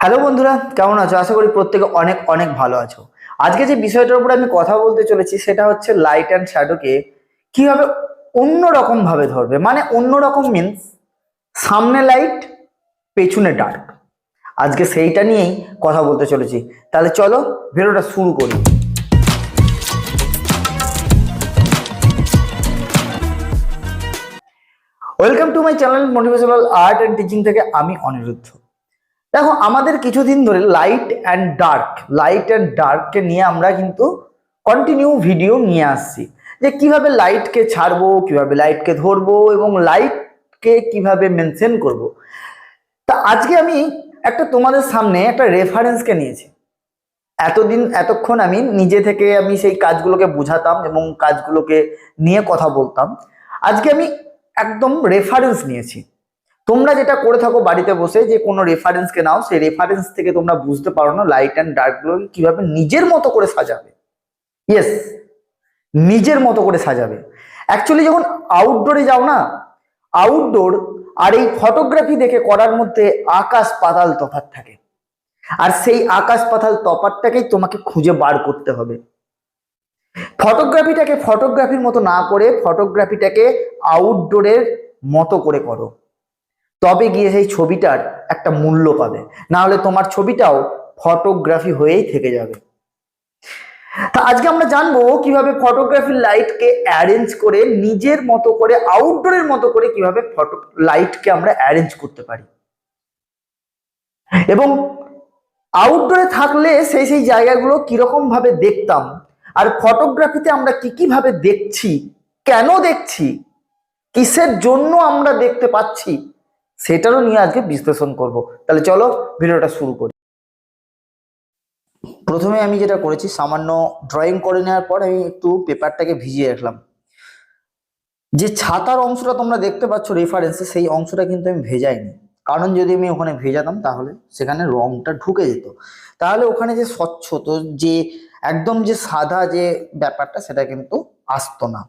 Hello বন্ধুরা, কেমন আছো? আশা করি প্রত্যেকে অনেক অনেক ভালো আছো। আজকে যে বিষয়টার উপরে আমি কথা বলতে চলেছি সেটা হচ্ছে লাইট অ্যান্ড শ্যাডোকে কীভাবে অন্যরকম ভাবে ধরবে। মানে অন্যরকম মিন্স সামনে লাইট পেছনে ডার্ক আজকে সেইটা নিয়েই কথা বলতে চলেছি। তাহলে চলো, ভিডিওটা শুরু করি। Welcome to my channel motivational art and teaching থেকে আমি অনিরুদ্ধ। দেখো, আমাদের কিছুদিন ধরে light and dark light and ডার্ককে নিয়ে আমরা কিন্তু কন্টিনিউ ভিডিও নিয়ে আসছি। যে কীভাবে লাইটকে ছাড়বো, কীভাবে লাইটকে ধরবো এবং লাইটকে কীভাবে মেনশন করব। তা আজকে আমি একটা তোমাদের সামনে একটা রেফারেন্সকে নিয়েছি। এতদিন, এতক্ষণ আমি নিজে থেকে আমি সেই কাজগুলোকে বুঝাতাম এবং কাজগুলোকে নিয়ে কথা বলতাম। আজকে আমি একদম রেফারেন্স নিয়েছি। তোমরা যেটা করে থাকো বাড়িতে বসে, যে কোনো রেফারেন্সকে নাও, সেই রেফারেন্স থেকে তোমরা বুঝতে পারো না লাইট অ্যান্ড ডার্কগুলোকে কীভাবে নিজের মতো করে সাজাবে। ইয়েস নিজের মতো করে সাজাবে। অ্যাকচুয়ালি যখন আউটডোরে যাও না আউটডোর আর এই ফটোগ্রাফি দেখে করার মধ্যে আকাশ পাতাল তফাৎ থাকে। আর সেই আকাশ পাতাল তফাৎটাকেই তোমাকে খুঁজে বার করতে হবে। ফটোগ্রাফিটাকে ফটোগ্রাফির মতো না করে ফটোগ্রাফিটাকে আউটডোরের মতো করে করো। তবে গিয়ে সেই ছবিটার একটা মূল্য পাবে। না হলে তোমার ছবিটাও ফটোগ্রাফি হয়েই থেকে যাবে। তা আজকে আমরা জানব কীভাবে ফটোগ্রাফির লাইটকে অ্যারেঞ্জ করে, নিজের মতো করে আউটডোরের মতো করে কীভাবে ফটো লাইটকে আমরা অ্যারেঞ্জ করতে পারি। এবং আউটডোরে থাকলে সেই সেই জায়গাগুলো কীরকম ভাবে দেখতাম, আর ফটোগ্রাফিতে আমরা কি কি ভাবে দেখছি, কেন দেখছি, কিসের জন্য আমরা দেখতে পাচ্ছি সেটারও নিয়ে আজকে বিশ্লেষণ করব। তাহলে চলো ভিডিওটা শুরু করি। প্রথমে আমি যেটা করেছি, সামান্য ড্রয়িং করে নেওয়ার পর আমি একটু পেপারটাকে ভিজিয়ে রাখলাম। যে ছাতার অংশটা তোমরা দেখতে পাচ্ছ রেফারেন্সে সেই অংশটা কিন্তু আমি ভেজাইনি। কারণ যদি আমি ওখানে ভেজাতাম, তাহলে সেখানে রংটা ঢুকে যেত। তাহলে ওখানে যে স্বচ্ছ, তো যে একদম যে সাদা যে ব্যাপারটা, সেটা কিন্তু আসতো না।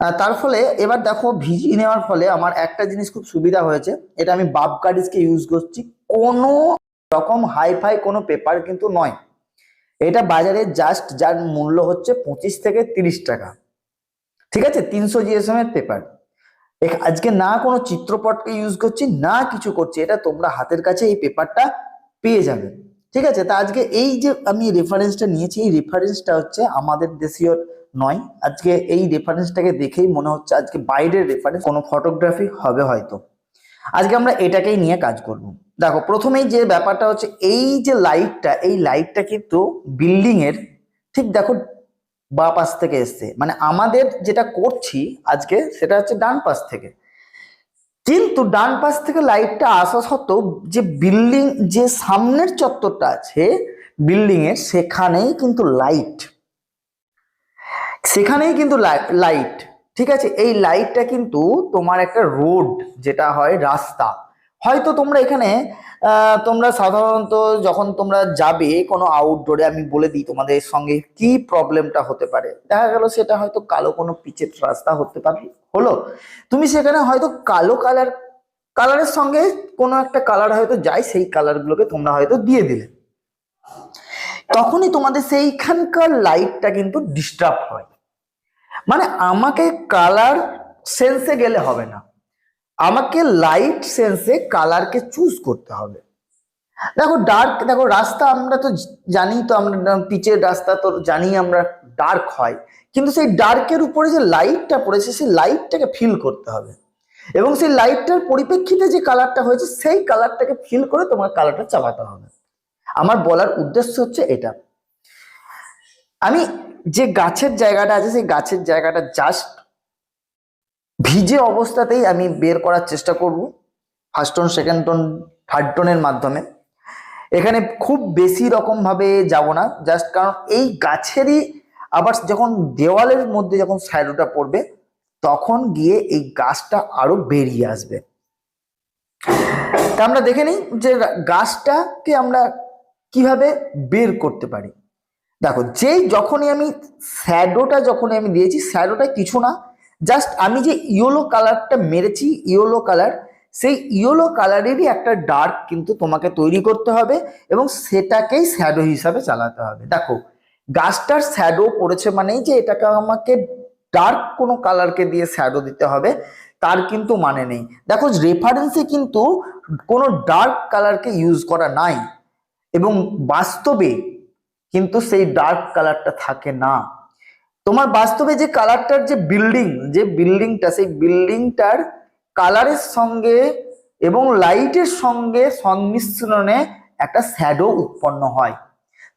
তার ফলে এবার দেখো ভিজিয়ে নেওয়ার ফলে আমার একটা জিনিস খুব সুবিধা হয়েছে, এটা আমি বাব কার্ডিসকে ইউজ করছি। কোনো রকম হাই ফাই কোনো পেপার কিন্তু নয়। এটা বাজারে জাস্ট যার মূল্য হচ্ছে পঁচিশ থেকে তিরিশ টাকা। ঠিক আছে? তিনশো জিএসএম এর পেপার আজকে না কোনো চিত্রপটকে ইউজ করছি, না কিছু করছি, এটা তোমরা হাতের কাছে এই পেপারটা পেয়ে যাবে। ঠিক আছে? তা আজকে এই যে আমি রেফারেন্সটা নিয়েছি, এই রেফারেন্সটা হচ্ছে আমাদের দেশীয় নয়। আজকে এই রেফারেন্সটাকে দেখেই মনে হচ্ছে আজকে বাইরের রেফারেন্স কোনো ফটোগ্রাফি হবে হয়তো। আজকে আমরা এটাকেই নিয়ে কাজ করব। দেখো, প্রথমেই যে ব্যাপারটা হচ্ছে, এই যে লাইটটা এই লাইটটা কিন্তু বিল্ডিং এর ঠিক দেখো বা পাশ থেকে এসছে। মানে আমাদের যেটা করছি আজকে, সেটা হচ্ছে ডান পাশ থেকে। কিন্তু ডান পাশ থেকে লাইটটা আসা সত্ত্বেও যে বিল্ডিং যে সামনের চত্বরটা আছে বিল্ডিং এর, সেখানেই কিন্তু লাইট সেখানেই কিন্তু লাইট ঠিক আছে? এই লাইটটা কিন্তু তোমার একটা রোড যেটা হয় রাস্তা। হয়তো তোমরা এখানে তোমরা সাধারণত যখন তোমরা যাবে কোনো আউটডোরে আমি বলে দিই তোমাদের সঙ্গে কি প্রবলেমটা হতে পারে। দেখা গেল সেটা হয়তো কালো কোনো পিচের রাস্তা হতে পারে, হলো। তুমি সেখানে হয়তো কালো কালার কালারের সঙ্গে কোনো একটা কালার হয়তো যায়, সেই কালারগুলোকে তোমরা হয়তো দিয়ে দিলে। তখনই তোমাদের সেইখানকার লাইটটা কিন্তু ডিস্টার্ব হয়। মানে আমাকে কালার সেন্সে গেলে হবে না। আমাকে লাইট সেন্সে কালারকে চুজ করতে হবে। দেখো ডার্ক দেখো রাস্তা আমরা তো জানি তো আমরা, পিচের রাস্তা তো জানি আমরা ডার্ক হয়। কিন্তু সেই ডার্কের উপরে যে লাইটটা পড়েছে, সেই লাইটটাকে ফিল করতে হবে। এবং সেই লাইটটার পরিপ্রেক্ষিতে যে কালারটা হয়েছে, সেই কালারটাকে ফিল করে তোমার কালারটা চাপাতে হবে। আমার বলার উদ্দেশ্য হচ্ছে এটা। আমি যে গাছের জায়গাটা আছে, সেই গাছের জায়গাটা জাস্ট ভিজে অবস্থাতেই আমি বের করার চেষ্টা করব first tone second tone third টোনের মাধ্যমে। এখানে খুব বেশি রকম ভাবে যাব না জাস্ট কারণ এই গাছেরই আবার যখন দেওয়ালের মধ্যে যখন শ্যাডোটা পড়বে, তখন গিয়ে এই গাছটা আরও বেরিয়ে আসবে। তা আমরা দেখে নিই যে গাছটাকে আমরা কীভাবে বের করতে পারি? দেখো, যেই যখনই আমি শ্যাডোটা যখনই আমি দিয়েছি, শ্যাডোটা কিছু না জাস্ট আমি যে ইয়েলো কালারটা মেরেছি, ইয়েলো কালার, সেই ইয়েলো কালারেরই একটা ডার্ক কিন্তু তোমাকে তৈরি করতে হবে এবং সেটাকেই শ্যাডো হিসাবে চালাতে হবে। দেখো, গাছটার শ্যাডো পড়েছে মানেই যে এটাকে আমাকে ডার্ক কোনো কালারকে দিয়ে শ্যাডো দিতে হবে, তার কিন্তু মানে নেই। দেখো রেফারেন্সে কিন্তু কোনো ডার্ক কালারকে ইউজ করা নাই। এবং বাস্তবে কিন্তু সেই ডার্ক কালারটা থাকে না। তোমার বাস্তবে যে কালারটার যে বিল্ডিং যে বিল্ডিংটা সেই বিল্ডিংটার কালারের সঙ্গে এবং লাইটের সঙ্গে সংমিশ্রণে একটা শ্যাডো উৎপন্ন হয়।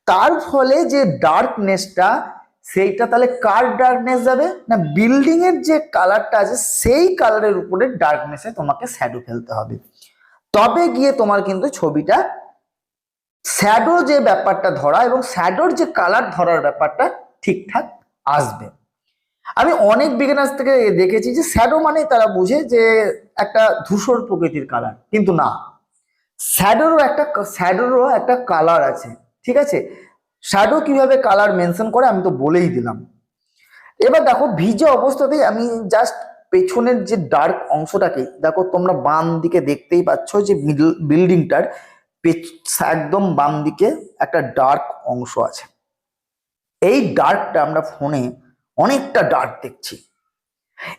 তার ফলে যে ডার্কনেসটা সেইটা তাহলে কার ডার্কনেস যাবে? না বিল্ডিং এর যে কালারটা আছে, সেই কালারের উপরে ডার্কনেসে তোমাকে শ্যাডো ফেলতে হবে। তবে গিয়ে তোমার কিন্তু ছবিটা শ্যাডো যে ব্যাপারটা ধরা এবং শ্যাডোর যে কালার ধরার ব্যাপারটা ঠিকঠাক আসবে। আমি অনেক বিগিনার্স থেকে দেখেছি যে শ্যাডো মানে তারা বুঝে যে একটা ধূসর প্রকৃতির কালার কিন্তু না। শ্যাডোরও একটা শ্যাডোরও একটা কালার আছে, ঠিক আছে? শ্যাডো কীভাবে কালার মেনশন করে আমি তো বলেই দিলাম। এবার দেখো ভিজে অবস্থাতেই আমি জাস্ট পেছনের যে ডার্ক অংশটাকে, দেখো তোমরা বাম দিকে দেখতেই পাচ্ছ যে বিল্ডিংটার একদম বাম দিকে একটা ডার্ক অংশ আছে। এই ডার্কটা আমরা ফোনে অনেকটা ডার্ক দেখছি।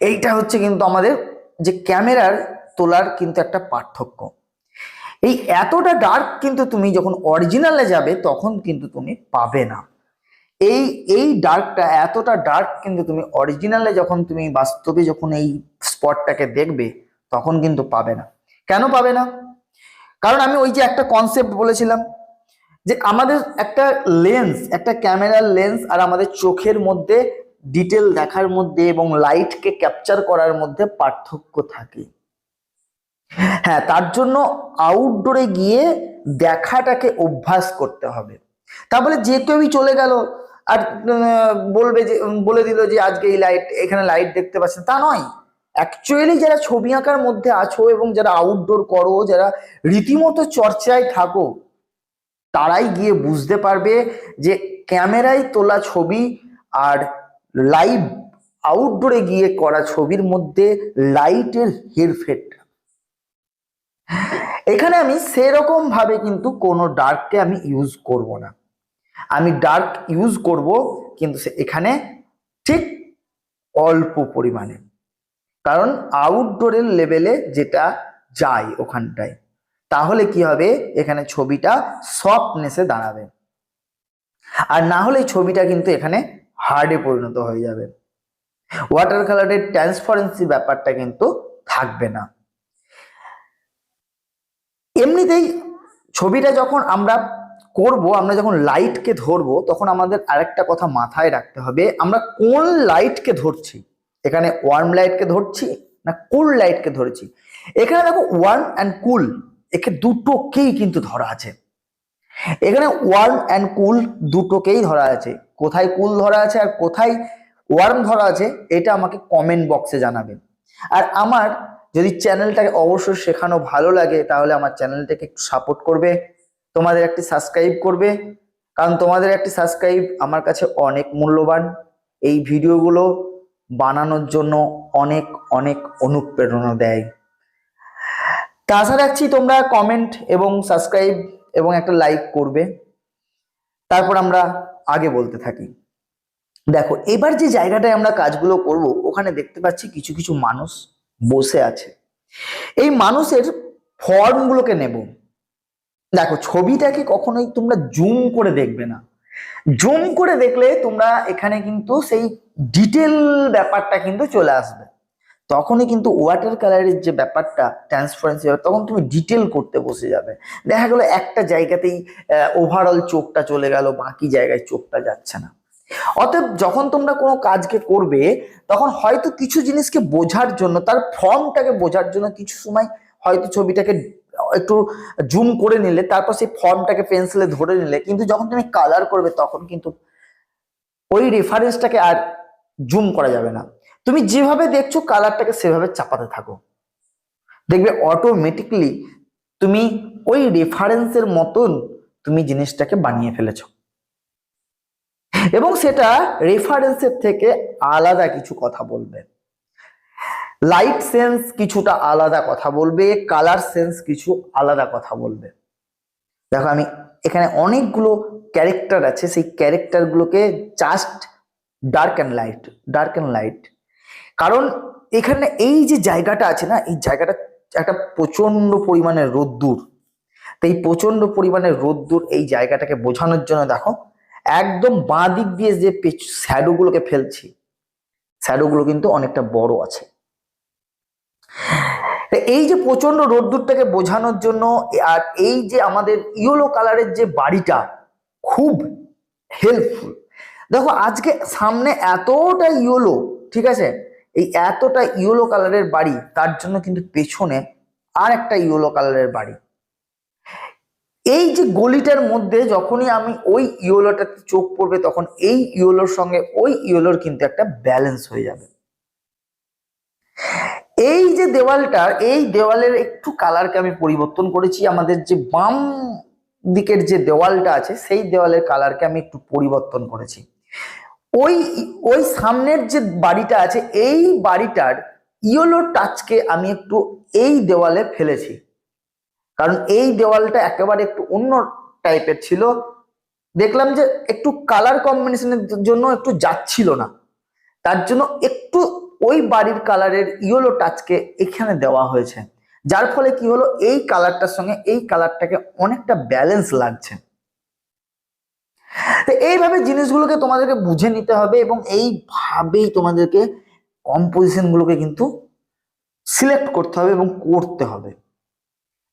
এইটা হচ্ছে কিন্তু আমাদের যে ক্যামেরার তোলার কিন্তু একটা পার্থক্য। এই এতটা ডার্ক কিন্তু তুমি যখন অরিজিনালে যাবে, তখন কিন্তু তুমি পাবে না। এই এই ডার্কটা এতটা ডার্ক কিন্তু তুমি অরিজিনালে যখন তুমি বাস্তবে যখন এই স্পটটাকে দেখবে, তখন কিন্তু পাবে না। কেন পাবে না? কারণ আমি ওই যে একটা কনসেপ্ট বলেছিলাম যে আমাদের একটা লেন্স একটা ক্যামেরার লেন্স আর আমাদের চোখের মধ্যে ডিটেল দেখার মধ্যে এবং লাইটকে ক্যাপচার করার মধ্যে পার্থক্য থাকে। হ্যাঁ তার জন্য আউটডোরে গিয়ে দেখাটাকে অভ্যাস করতে হবে। তা বলে যে কেউই চলে গেল আর বলবে যে, বলে দিল যে আজকে এই লাইট এখানে লাইট দেখতে পাচ্ছেন, তা নয়। অ্যাকচুয়ালি যারা ছবি আঁকার মধ্যে আছো এবং যারা আউটডোর করো, যারা রীতিমতো চর্চায় থাকো, তারাই গিয়ে বুঝতে পারবে যে ক্যামেরায় তোলা ছবি আর লাইভ আউটডোরে গিয়ে করা ছবির মধ্যে লাইটের হেরফেরটা এখানে আমি সেরকম ভাবে কিন্তু কোনো ডার্ককে আমি ইউজ করব না। আমি ডার্ক ইউজ করব, কিন্তু এখানে ঠিক অল্প পরিমাণে। কারণ আউটডোরের লেভেলে যেটা যায় ওখানটায়, তাহলে কি হবে? এখানে ছবিটা সফটনেসে দাঁড়াবে। আর না হলে ছবিটা কিন্তু এখানে হার্ডে পরিণত হয়ে যাবে। ওয়াটার কালারের ট্রান্সপারেন্সি ব্যাপারটা কিন্তু থাকবে না। এমনিতেই ছবিটা যখন আমরা করব, আমরা যখন লাইটকে ধরবো, তখন আমাদের আরেকটা কথা মাথায় রাখতে হবে, আমরা কোন লাইটকে ধরছি? এখানে ওয়ার্ম লাইটকে ধরছি না কুল লাইটকে ধরেছি? এখানে দেখো ওয়ার্ম অ্যান্ড কুল একে দুটোকেই কিন্তু ধরা আছে। এখানে ওয়ার্ম অ্যান্ড কুল দুটোকেই ধরা আছে। কোথায় কুল ধরা আছে আর কোথায় ওয়ার্ম ধরা আছে, এটা আমাকে কমেন্ট বক্সে জানাবেন আর আমার যদি চ্যানেলটাকে অবশ্যই শেখানো ভালো লাগে, তাহলে আমার চ্যানেলটাকে একটু সাপোর্ট করবে, তোমাদের একটি সাবস্ক্রাইব করবে। কারণ তোমাদের একটি সাবস্ক্রাইব আমার কাছে অনেক মূল্যবান। এই ভিডিওগুলো বানানোর জন্য অনেক অনেক অনুপ্রেরণা দেয়। তা আশা রাখছি তোমরা কমেন্ট এবং সাবস্ক্রাইব এবং একটা লাইক করবে। তারপর আমরা আগে বলতে থাকি। দেখো, এবার যে জায়গাটায় আমরা কাজগুলো করব, ওখানে দেখতে পাচ্ছি কিছু কিছু মানুষ বসে আছে। এই মানুষের ফর্মগুলোকে নেব। দেখো, ছবিটাকে কখনোই তোমরা জুম করে দেখবে না। জুম করে দেখলে তোমরা এখানে কিন্তু সেই ডিটেল ব্যাপারটা কিন্তু চলে আসবে। তখনই কিন্তু ওয়াটার কালারের যে ব্যাপারটা ট্রান্সপারেন্সি হবে তখন তুমি ডিটেল করতে বসে যাবে। দেখা গেলো একটা জায়গাতেই ওভারঅল চোখটা চলে গেল, বাকি জায়গায় চোখটা যাচ্ছে না। অতএব যখন তোমরা কোনো কাজকে করবে, তখন হয়তো কিছু জিনিসকে বোঝার জন্য, তার ফর্মটাকে বোঝার জন্য কিছু সময় হয়তো ছবিটাকে একটু জুম করে নিলে, তারপর সেই ফর্মটাকে পেন্সিলে ধরে নিলে, কিন্তু যখন তুমি কালার করবে তখন কিন্তু ওই রেফারেন্সটাকে আর জুম করা যাবে না। তুমি যেভাবে দেখছ কালারটাকে সেভাবে চাপাতে থাকো। দেখবে অটোমেটিকলি তুমি ওই রেফারেন্সের মতন তুমি জিনিসটাকে বানিয়ে ফেলেছো। এবং সেটা রেফারেন্সের থেকে আলাদা কিছু কথা বলবে। লাইট সেন্স কিছুটা আলাদা কথা বলবে কালার সেন্স কিছু আলাদা কথা বলবে। দেখো আমি এখানে অনেকগুলো ক্যারেক্টার আছে, সেই ক্যারেক্টারগুলোকে just dark and light dark and light কারণ এখানে এই যে জায়গাটা আছে না, এই জায়গাটা একটা প্রচণ্ড পরিমাণে রোদ্দুর। তো এই প্রচণ্ড পরিমাণে রোদ্দুর এই জায়গাটাকে বোঝানোর জন্য দেখো, একদম বাঁ দিক দিয়ে যে শ্যাডোগুলোকে ফেলছি শ্যাডোগুলো কিন্তু অনেকটা বড় আছে। তো এই যে প্রচণ্ড রোদ্দুরটাকে বোঝানোর জন্য, আর এই যে আমাদের ইয়েলো কালারের যে বাড়িটা, খুব হেল্পফুল দেখো, আজকে সামনে এতটা ইয়েলো ঠিক আছে? এই এতটা ইয়েলো কালারের বাড়ি, তার জন্য কিন্তু পেছনে আর একটা ইয়েলো কালারের বাড়ি। এই যে গলিটার মধ্যে যখনই আমি ওই ইয়েলোটাতে চোখ পড়বে, তখন এই ইয়েলোর সঙ্গে ওই ইয়েলোর কিন্তু একটা ব্যালেন্স হয়ে যাবে। এই যে দেওয়ালটা, এই দেওয়ালের একটু কালারকে আমি পরিবর্তন করেছি। আমাদের যে বাম দিকের যে দেওয়ালটা আছে, সেই দেওয়ালের কালারকে আমি একটু পরিবর্তন করেছি। ওই ওই সামনের যে বাড়িটা আছে, এই বাড়িটার ইয়েলো টাচকে আমি একটু এই দেওয়ালে ফেলেছি। কারণ এই দেওয়ালটা একেবারে একটু অন্য টাইপের ছিল। দেখলাম যে একটু কালার কম্বিনেশনের জন্য একটু যাচ্ছিল না। তার জন্য একটু ওই বাড়ির কালারের ইয়েলো টাচকে এখানে দেওয়া হয়েছে। যার ফলে কি হলো? এই কালারটার সঙ্গে এই কালারটাকে অনেকটা ব্যালেন্স লাগছে। তো এইভাবে জিনিসগুলোকে তোমাদেরকে বুঝে নিতে হবে এবং এইভাবেই তোমাদেরকে কম্পোজিশন গুলোকে কিন্তু সিলেক্ট করতে হবে এবং করতে হবে।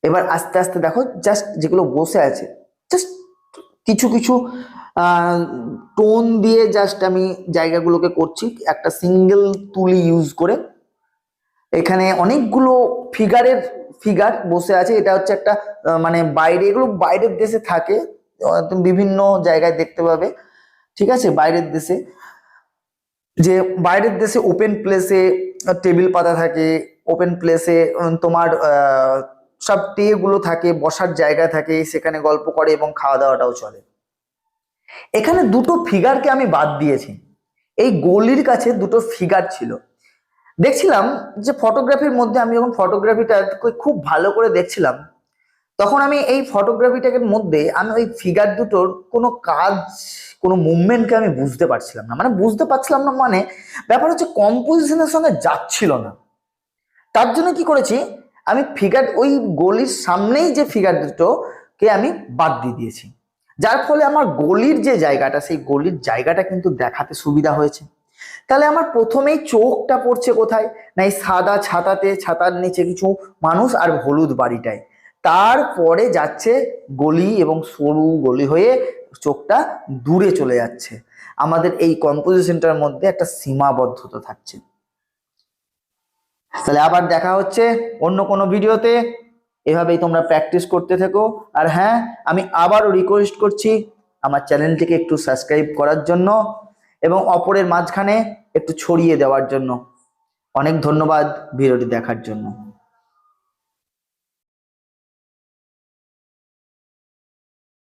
এবার আস্তে আস্তে দেখো জাস্ট যেগুলো বসে আছে জাস্ট কিছু কিছু টোন দিয়ে জাস্ট আমি জায়গাগুলোকে করছি। একটা সিঙ্গেল তুলি ইউজ করে। এখানে অনেকগুলো ফিগারের ফিগার বসে আছে। এটা হচ্ছে একটা মানে বাইরে, এগুলো বাইরের দেশে থাকে। বিভিন্ন জায়গায় দেখতে পাবে। ঠিক আছে? বাইরের দেশে। যে বাইরের দেশে ওপেন প্লেসে টেবিল পাতা থাকে। ওপেন প্লেসে তোমার সব টে গুলো থাকে, বসার জায়গা থাকে, সেখানে গল্প করে এবং খাওয়া দাওয়াটাও চলে। এখানে দুটো ফিগারকে আমি বাদ দিয়েছি। এই গলির কাছে দুটো ফিগার ছিল। দেখছিলাম যে ফটোগ্রাফির মধ্যে আমি যখন ফটোগ্রাফিটা খুব ভালো করে দেখছিলাম, তখন আমি এই ফটোগ্রাফিটাকে মধ্যে আমি ওই ফিগার দুটোর কোনো কাজ, কোনো মুভমেন্টকে আমি বুঝতে পারছিলাম না। মানে বুঝতে পারছিলাম না মানে ব্যাপার হচ্ছে কম্পোজিশনের সঙ্গে যাচ্ছিল না। তার জন্য কি করেছি আমি ফিগার ওই গলির সামনেই যে ফিগার দুটোকে আমি বাদ দিয়ে দিয়েছি। যার ফলে আমার গলির যে জায়গাটা, সেই গলির জায়গাটা কিন্তু দেখাতে সুবিধা হয়েছে। তাহলে আমার প্রথমেই চোখটা পড়ছে কোথায়? না, এই সাদা ছাতাতে, ছাতার নিচে কিছু মানুষ আর হলুদ বাড়িটায়। তারপরে যাচ্ছে গলি এবং সরু গলি হয়ে চোখটা দূরে চলে যাচ্ছে। আমাদের এই কম্পোজিশনটার মধ্যে একটা সীমাবদ্ধতা থাকছে। তাহলে আবার দেখা হচ্ছে অন্য কোনো ভিডিওতে। এভাবেই তোমরা প্র্যাকটিস করতে থেকো। আর হ্যাঁ আমি আবারও রিকোয়েস্ট করছি আমার চ্যানেলটিকে একটু সাবস্ক্রাইব করার জন্য এবং অপরের মাঝখানে একটু ছড়িয়ে দেওয়ার জন্য। অনেক ধন্যবাদ ভিডিওটি দেখার জন্য।